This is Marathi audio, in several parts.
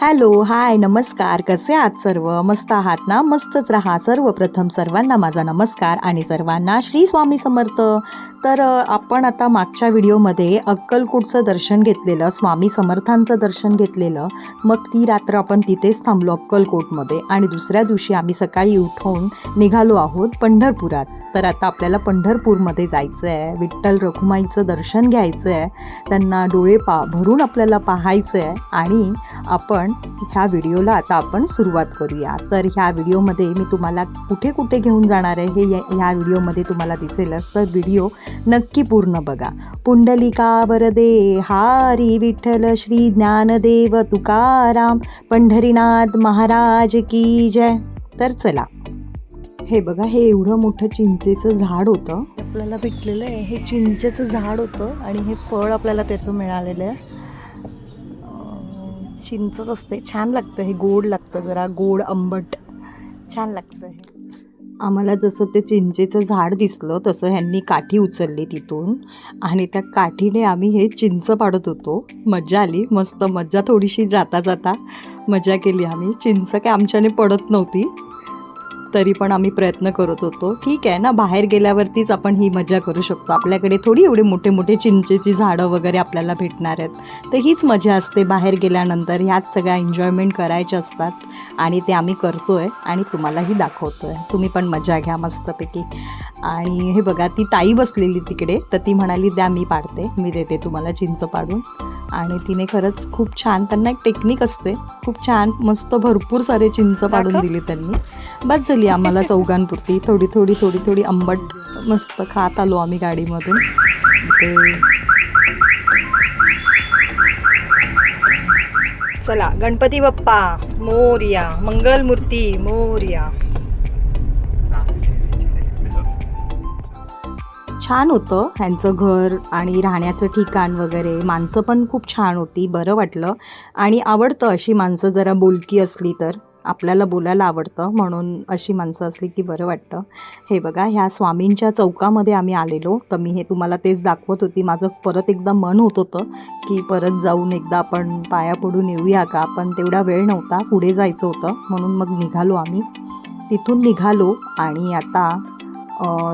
हॅलो हाय नमस्कार. कसे आहात सर्व? मस्त आहात ना? मस्तच राहा. सर्वप्रथम सर्वांना माझा नमस्कार आणि सर्वांना श्री स्वामी समर्थ. तर आपण आता मागच्या व्हिडिओमध्ये अक्कलकोटचं दर्शन घेतलेलं स्वामी समर्थांचं दर्शन घेतलेलं. मग ती रात्र आपण तिथेच थांबलो अक्कलकोटमध्ये आणि दुसऱ्या दिवशी आम्ही सकाळी उठून निघालो आहोत पंढरपुरात. तर आता आपल्याला पंढरपूरमध्ये जायचं आहे विठ्ठल रखुमाईचं दर्शन घ्यायचं आहे त्यांना डोळे पा भरून आपल्याला पाहायचं आहे आणि आपण ह्या व्हिडिओला आता आपण सुरुवात करूया. तर ह्या व्हिडिओमध्ये मी तुम्हाला कुठे कुठे घेऊन जाणार आहे हे या- ह्या व्हिडिओमध्ये तुम्हाला दिसेलच तर व्हिडिओ नक्की पूर्ण बघा. पुंडलिका वरदे हारी विठ्ठल श्री ज्ञानदेव तुकाराम पंढरीनाथ महाराज की जय. तर चला. हे बघा हे एवढं मोठं चिंचेचं झाड होतं. आपल्याला भेटलेलं आहे. हे चिंचेचं झाड होतं आणि हे फळ आपल्याला त्याचं मिळालेलं आहे. चिंचच असते. छान लागतं हे गोड लागतं जरा गोड आंबट. छान लागतं हे. आम्हाला जसं ते चिंचेचं झाड दिसलं तसं ह्यांनी काठी उचलली तिथून. आणि त्या काठीने आम्ही हे चिंच पाडत होतो. मजा आली मस्त मज्जा थोडीशी जाता जाता मजा केली आम्ही. चिंच काय आमच्याने पडत नव्हती. तरी पण आम्ही प्रयत्न करत होतो. ठीक आहे ना बाहेर गेल्यावरतीच आपण ही मजा करू शकतो. आपल्याकडे थोडी एवढे मोठे मोठे चिंचेची झाडं वगैरे आपल्याला भेटणार आहेत. तर हीच मजा असते बाहेर गेल्यानंतर ह्याच सगळ्या एन्जॉयमेंट करायच्या असतात. आणि ते आम्ही करतो आहे आणि तुम्हालाही दाखवतो आहे तुम्ही पण मजा घ्या मस्तपैकी. आणि हे बघा ती ताई बसलेली तिकडे. तर ती म्हणाली द्या मी पाडते. मी देते तुम्हाला चिंच पाडून. आणि तिने खरंच खूप छान त्यांना एक टेक्निक असते. खूप छान मस्त भरपूर सारे चिंच पाडून दिली त्यांनी. बस झाली आम्हाला चौघांपुरती. थोडी थोडी थोडी थोडी आंबट मस्त खात आलो आम्ही गाडीमधून. ते चला गणपती बाप्पा मोर्या मंगलमूर्ती मोर्या. छान होतं ह्यांचं घर आणि राहण्याचं ठिकाण वगैरे. माणसं पण खूप छान होती बरं वाटलं. आणि आवडतं अशी माणसं जरा बोलकी असली तर आपल्याला बोलायला आवडतं. म्हणून अशी माणसं असली की बरं वाटतं. हे बघा ह्या स्वामींच्या चौकामध्ये आम्ही आलेलो. तर मी हे तुम्हाला तेच दाखवत होती. माझं परत एकदा मन होत होतं की परत जाऊन एकदा आपण पाया पडून येऊया का? पण तेवढा वेळ नव्हता. पुढे जायचं होतं. म्हणून मग निघालो आम्ही. तिथून निघालो आणि आता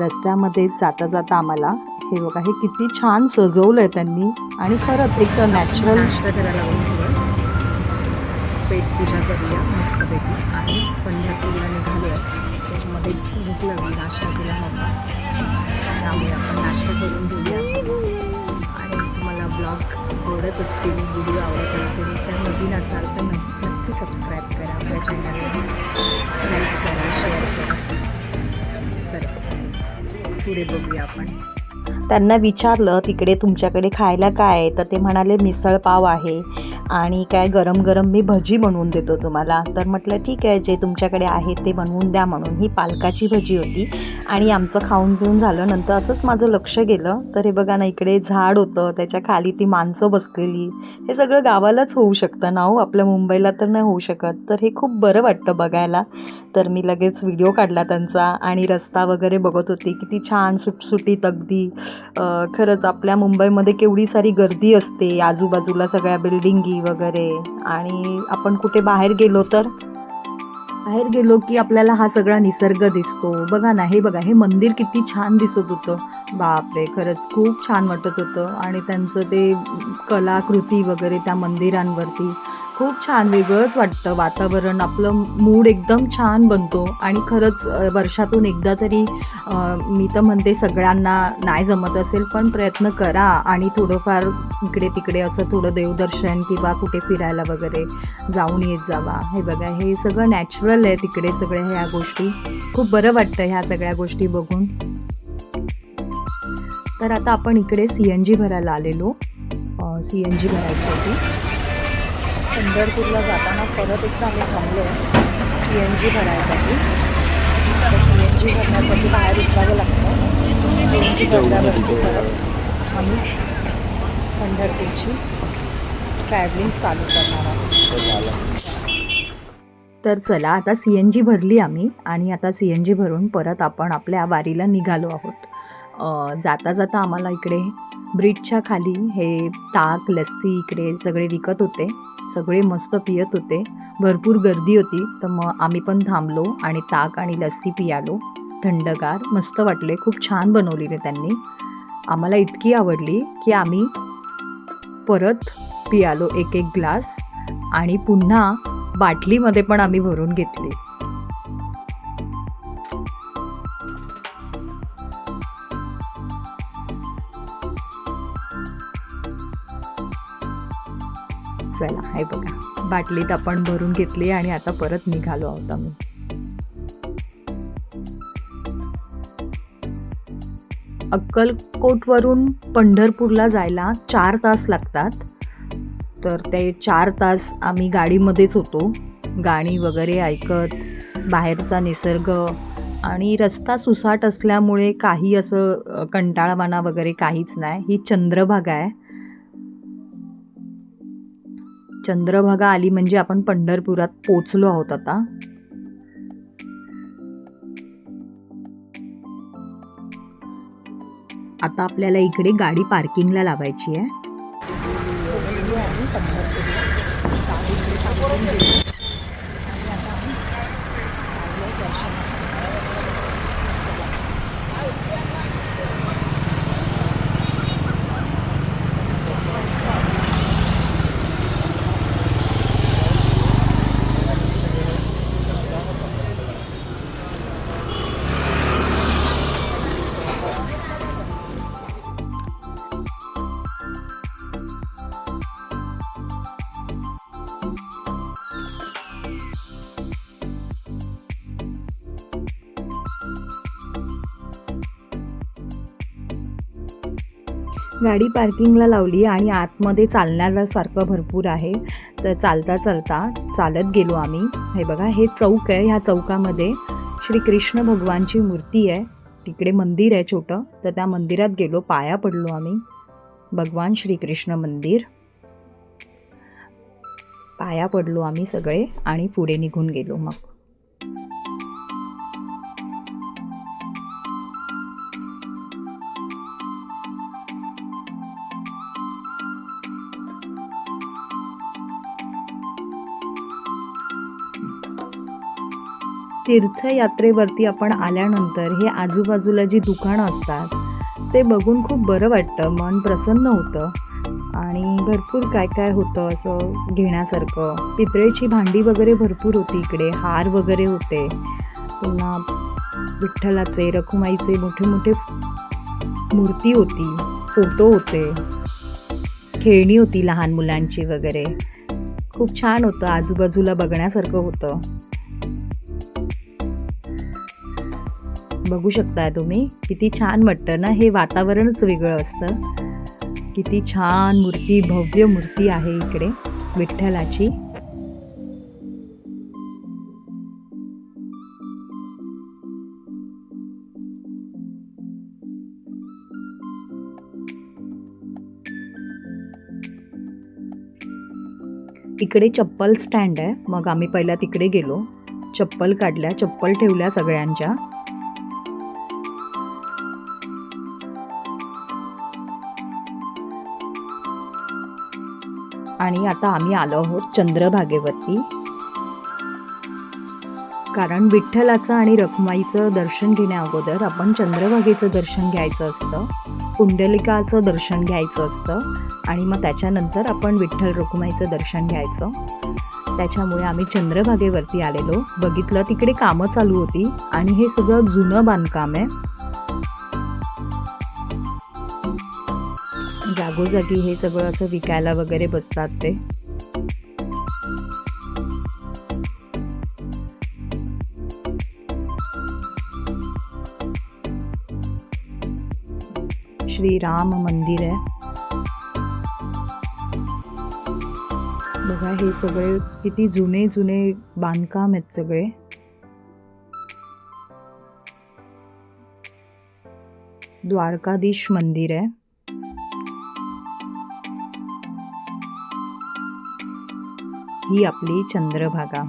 रस्त्यामध्ये जाता जाता आम्हाला हे बघा हे किती छान सजवलं आहे त्यांनी. आणि खरंच एक नॅचरल नाश्ता करायला बसलो पेट पूजा करूया मस्तपैकी. आणि पंढरपूरला निघालो आहे त्याच्यामध्ये भूक लागली नाश्ता केला नव्हता त्यामुळे आपण नाश्ता करून घेऊया. आणि तुम्हाला ब्लॉग आवडत असतील व्हिडिओ आवडत असतील तर नवीन असाल तर नक्की नक्की सबस्क्राईब करा. आपल्या चॅनलला लाईक करा शेअर करा. पुढे बघूया आपण. त्यांना विचारलं तिकडे तुमच्याकडे खायला काय आहे? तर ते म्हणाले मिसळ पाव आहे आणि काय गरम गरम मी भजी बनवून देतो तुम्हाला. तर म्हटलं ठीक आहे जे तुमच्याकडे आहे ते बनवून द्या म्हणून. ही पालकाची भजी होती आणि आमचं खाऊन पिऊन झालं. नंतर असंच माझं लक्ष गेलं. तर हे बघा ना इकडे झाड होतं त्याच्याखाली ती माणसं बसलेली. हे सगळं गावालाच होऊ शकतं ना हो? आपल्या मुंबईला तर नाही होऊ शकत. तर हे खूप बरं वाटतं बघायला. तर मी लगेच व्हिडिओ काढला त्यांचा आणि रस्ता वगैरे बघत होती. किती छान सुटसुटीत अगदी. खरंच आपल्या मुंबईमध्ये केवढी सारी गर्दी असते. आजूबाजूला सगळ्या बिल्डिंगी वगैरे. आणि आपण कुठे बाहेर गेलो तर? बाहेर गेलो की आपल्याला हा सगळा निसर्ग दिसतो. बघा ना हे बघा हे मंदिर किती छान दिसत होतं. बापरे खरंच खूप छान वाटत होतं. आणि त्यांचं ते कलाकृती वगैरे त्या मंदिरांवरती. खूप छान वेगळंच वाटतं वातावरण. आपलं मूड एकदम छान बनतो. आणि खरंच वर्षातून एकदा तरी मी तर म्हणते सगळ्यांना नाही जमत असेल पण प्रयत्न करा. आणि थोडंफार इकडे तिकडे असं थोडं देवदर्शन किंवा कुठे फिरायला वगैरे जाऊन येत जावा. हे बघा हे सगळं नॅचरल आहे तिकडे सगळ्या ह्या गोष्टी. खूप बरं वाटतं ह्या सगळ्या गोष्टी बघून. तर आता आपण इकडे सी एन जी भरायला आलेलो. सी एन जी भरायसाठी पंढरपूरला जाताना परत एकदा आम्ही थांबलो सी एन जी भरायसाठी. तर सी एन जी भरण्यासाठी बाहेर उतरावं लागतं. सी एन जी भरल्यावरती परत आम्ही पंढरपूरची ट्रॅव्हलिंग चालू करणार आहोत. तर चला आता सी एन जी भरली आम्ही आणि आता सी एन जी भरून परत आपण आपल्या वारीला निघालो आहोत. अ, जाता जाता आम्हाला इकडे ब्रिजच्या खाली हे ताक लस्सी इकडे सगळे विकत होते. सगळे मस्त पियत होते. भरपूर गर्दी होती तर मग आम्ही पण थांबलो आणि ताक आणि लस्सी पियालो. थंडगार मस्त वाटले खूप छान बनवलेले त्यांनी. आम्हाला इतकी आवडली की आम्ही परत पियालो एक एक ग्लास आणि पुन्हा बाटलीमध्ये पण आम्ही भरून घेतली. चला हे बघा. बाटलीत आपण भरून घेतली आणि आता परत निघालो आहोत आम्ही. अक्कलकोटवरून पंढरपूरला जायला चार तास लागतात. तर ते चार तास आम्ही गाडीमध्येच होतो. गाणी वगैरे ऐकत बाहेरचा निसर्ग आणि रस्ता सुसाट असल्यामुळे काही असं कंटाळवाणा वगैरे काहीच नाही. ही चंद्रभागा आहे. चंद्रभागा आली म्हणजे आपण पंढरपुरात पोचलो आहोत आता. आता आपल्याला इकडे गाडी पार्किंगला लावायची आहे. गाडी पार्किंगला लावली आणि आतमध्ये चालण्यासारखं भरपूर आहे. तर चालता चालता चालत गेलो आम्ही. हे बघा हे चौक आहे. ह्या चौकामध्ये श्री कृष्ण भगवानची मूर्ती आहे. तिकडे मंदिर आहे छोटं. तर त्या मंदिरात गेलो पाया पडलो आम्ही. भगवान श्रीकृष्ण मंदिर. पाया पडलो आम्ही सगळे आणि पुढे निघून गेलो मग. तीर्थयात्रेवरती आपण आल्यानंतर हे आजूबाजूला जी दुकानं असतात ते बघून खूप बरं वाटतं. मन प्रसन्न होतं. आणि भरपूर काय काय होतं असं घेण्यासारखं. पितळेची भांडी वगैरे भरपूर होती इकडे. हार वगैरे होते. पुन्हा विठ्ठलाचे रखुमाईचे मोठे मोठे मूर्ती होती. फोटो होते. खेळणी होती लहान मुलांची वगैरे. खूप छान होतं. आजूबाजूला बघण्यासारखं होतं. बघू शकताय तुम्ही. किती छान वाटतं ना? हे वातावरणच वेगळं असतं. किती छान मूर्ती भव्य मूर्ती आहे इकडे विठ्ठलाची. इकडे चप्पल स्टँड आहे. मग आम्ही पहिला तिकडे गेलो. चप्पल काढल्या चप्पल ठेवल्या सगळ्यांच्या. आणि आता आम्ही आलो आहोत चंद्रभागेवरती. कारण विठ्ठलाचं आणि रखुमाईचं दर्शन घेण्या अगोदर आपण चंद्रभागेचं दर्शन घ्यायचं असतं कुंडलिकाचं दर्शन घ्यायचं असतं आणि मग त्याच्यानंतर आपण विठ्ठल रखुमाईचं दर्शन घ्यायचं. त्याच्यामुळे आम्ही चंद्रभागेवरती आलेलो. बघितलं तिकडे कामं चालू होती आणि हे सगळं जुनं बांधकाम आहे. जागोजागी हे सगळं असं विकायला वगैरे बसतात ते. श्रीराम मंदिर आहे. बघा हे सगळे किती जुने जुने बांधकाम आहेत सगळे. द्वारकाधीश मंदिर आहे. ही आपली चंद्रभागा.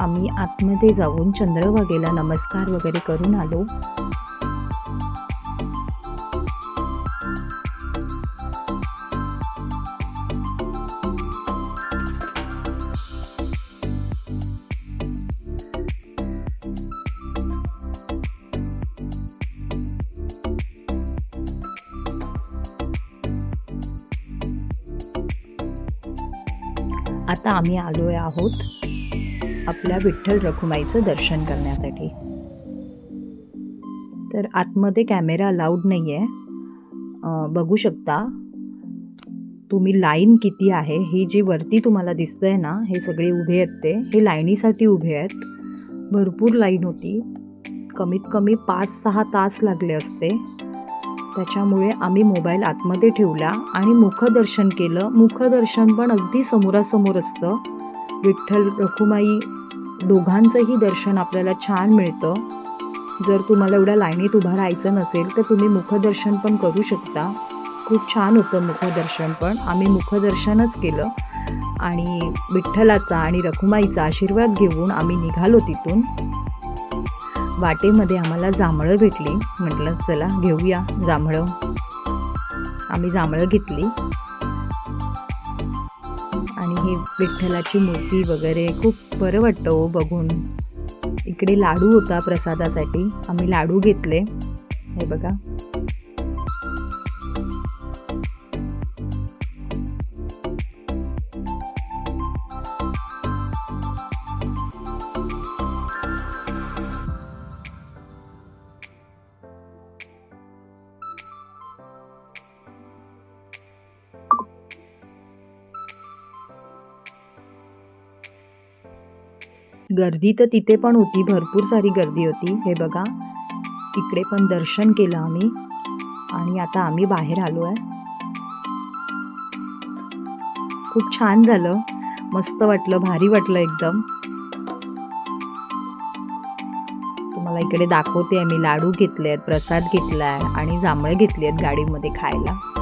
आम्ही आतमध्ये जाऊन चंद्रभागेला नमस्कार वगैरे करून आलो. आम्ही आलो आहोत आपल्या विठ्ठल रखुमाईचं दर्शन करण्यासाठी. तर आतमध्ये कॅमेरा अलाउड नाही आहे बघू शकता तुम्ही लाईन किती आहे ही जी वरती तुम्हाला दिसतंय ना हे सगळे उभे आहेत ते हे लाईनीसाठी उभे आहेत. भरपूर लाईन होती. कमीत कमी पाच सहा तास लागले असते. त्याच्यामुळे आम्ही मोबाईल आतमध्ये ठेवला आणि मुखदर्शन केलं. मुखदर्शन पण अगदी समोरासमोर असतं. विठ्ठल रखुमाई दोघांचंही दर्शन आपल्याला छान मिळतं. जर तुम्हाला एवढ्या लाईनीत उभं राहायचं नसेल तर तुम्ही मुखदर्शन पण करू शकता. खूप छान होतं मुखदर्शन पण. आम्ही मुखदर्शनच केलं. आणि विठ्ठलाचा आणि रखुमाईचा आशीर्वाद घेऊन आम्ही निघालो तिथून. वाटेमध्ये आम्हाला जांभळं भेटली. म्हटलं चला घेऊया जांभळं. आम्ही जांभळं घेतली. आणि ही विठ्ठलाची मूर्ती वगैरे खूप बरं वाटतं हो बघून. इकडे लाडू होता प्रसादासाठी. आम्ही लाडू घेतले. हे बघा. गर्दी तर तिथे पण होती. भरपूर सारी गर्दी होती. हे बघा. तिकडे पण दर्शन केलं आम्ही. आणि आता आम्ही बाहेर आलो आहे खूप छान झालं. मस्त वाटलं. भारी वाटलं एकदम. तुम्हाला इकडे दाखवते. आहे मी लाडू घेतले आहेत प्रसाद घेतला आहे आणि जांभळे घेतली आहेत गाडीमध्ये खायला.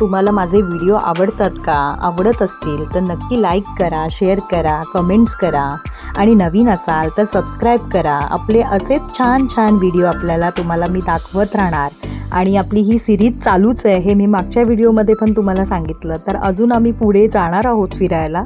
तुम्हाला माझे व्हिडिओ आवडतात का आवडत असतील तर नक्की लाईक करा शेअर करा कमेंट्स करा. आणि नवीन असाल तर सबस्क्राईब करा. आपले असेच छान छान व्हिडिओ आपल्याला तुम्हाला मी दाखवत राहणार. आणि आपली ही सिरीज चालूच आहे. हे मी मागच्या व्हिडिओमध्ये पण तुम्हाला सांगितलं. तर अजून आम्ही पुढे जाणार आहोत फिरायला.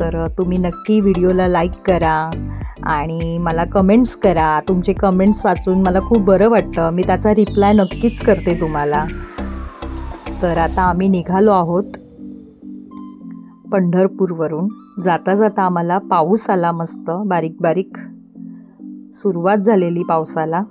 तर तुम्ही नक्की व्हिडिओला लाईक करा. आणि मला कमेंट्स करा. तुमचे कमेंट्स वाचून मला खूप बरं वाटतं. मी त्याचा रिप्लाय नक्कीच करते तुम्हाला. तर आता आम्ही निघालो आहोत पंढरपूरवरून. जाता जाता आम्हाला पाऊस आला मस्त बारीक बारीक सुरुवात झालेली पावसाला.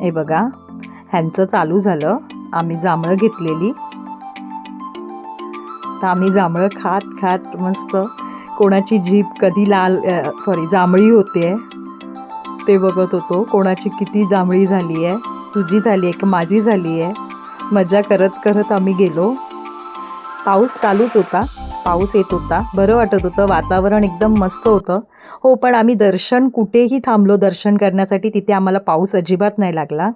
हे बघा ह्यांचं चालू झालं. आम्ही जांभळं घेतलेली. तर आम्ही जांभळं खात खात मस्त. कोणाची जीभ कधी लाल सॉरी जांभळी होते. ते बघत होतो कोणाची किती जांभळी झाली आहे तुझी झाली आहे का माझी झाली आहे? मजा करत करत आम्ही गेलो. पाऊस चालूच होता पाऊस येत होता बरं वाटत होतं वातावरण एकदम मस्त होतं. हो पण आम्ही दर्शन कुठेही थांबलो दर्शन करण्यासाठी तिथे आम्हाला पाऊस अजिबात नाही लागला.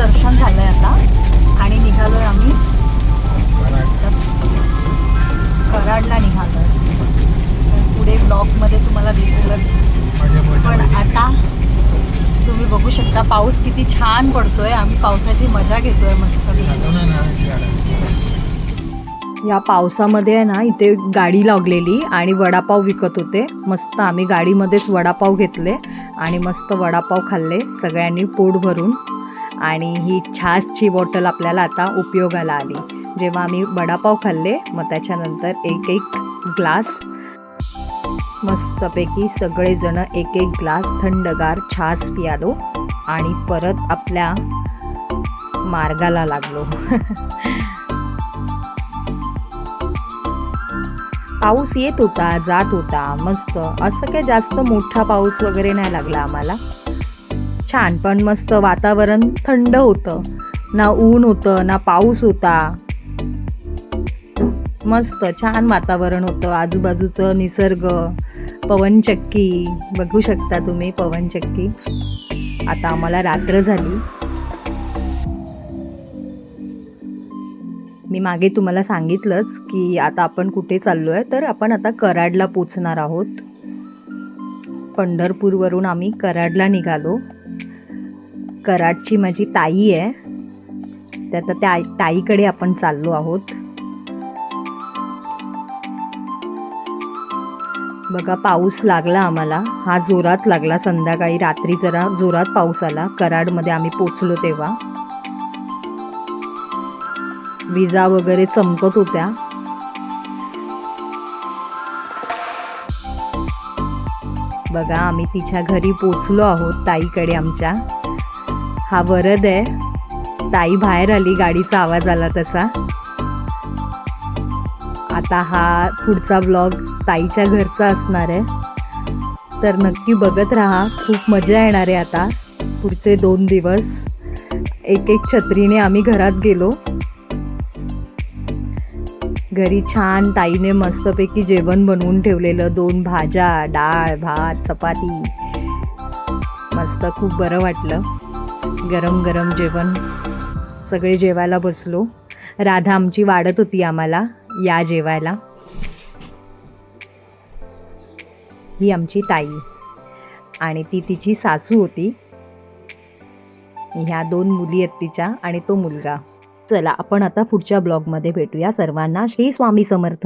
दर्शन झालंय आता. आणि निघालोय आम्ही. कराडला निघालोय. तर पुढे ब्लॉकमध्ये तुम्हाला दिसेलच. पण आता तुम्ही बघू शकता पाऊस किती छान पडतोय. आम्ही पावसाची मजा घेतोय मस्त. या पावसामध्ये आहे ना इथे गाडी लागलेली आणि वडापाव विकत होते. मस्त आम्ही गाडीमध्येच वडापाव घेतले आणि मस्त वडापाव खाल्ले. सगळ्यांनी पोट भरून. आणि ही छासची बॉटल आपल्याला आता उपयोगाला आली. जेव्हा आम्ही वडापाव खाल्ले मग त्याच्यानंतर एक एक ग्लास. मस्तपैकी सगळेजण एक एक ग्लास थंडगार छास पियालो आणि परत आपल्या मार्गाला लागलो. पाऊस येत होता जात होता मस्त. असं काय जास्त मोठा पाऊस वगैरे नाही लागला आम्हाला. छान पण मस्त वातावरण थंड होतं. ना ऊन होतं ना पाऊस होता. मस्त छान वातावरण होतं. आजूबाजूचं निसर्ग पवनचक्की बघू शकता तुम्ही पवनचक्की आता आम्हाला रात्र झाली. मी मागे तुम्हाला सांगितलंच की आता आपण कुठे चाललो आहे तर आपण आता कराडला पोचणार आहोत. पंढरपूरवरून आम्ही कराडला निघालो. कराडची माझी ताई आहे. तर आता त्या ताईकडे आपण चाललो आहोत. बघा पाऊस लागला आम्हाला. हा जोरात लागला संध्याकाळी रात्री जरा जोरात पाऊस आला. कराडमध्ये आम्ही पोचलो तेव्हा. विजा वगैरे चमकत होत्या. बघा आम्ही तिच्या घरी पोचलो आहोत ताईकडे आमच्या. हा वरद आहे. ताई बाहेर आली गाडीचा आवाज आला तसा. आता हा पुढचा ब्लॉग ताईच्या घरचा असणार आहे. तर नक्की बघत राहा खूप मजा येणार आहे आता पुढचे दोन दिवस. एक एक छत्रीने आम्ही घरात गेलो. घरी छान ताईने मस्तपैकी जेवण बनवून ठेवलेलं दोन भाज्या डाळ भात चपाती. मस्त खूप बरं वाटलं. गरम गरम जेवण. सगळे जेवायला बसलो. राधा आमची वाढत होती आम्हाला या जेवायला. ही आमची ताई. आणि ती तिची सासू होती. ह्या दोन मुली आहेत तिच्या आणि तो मुलगा. चला आपण आता पुढच्या ब्लॉगमध्ये भेटूया. सर्वांना श्री स्वामी समर्थ.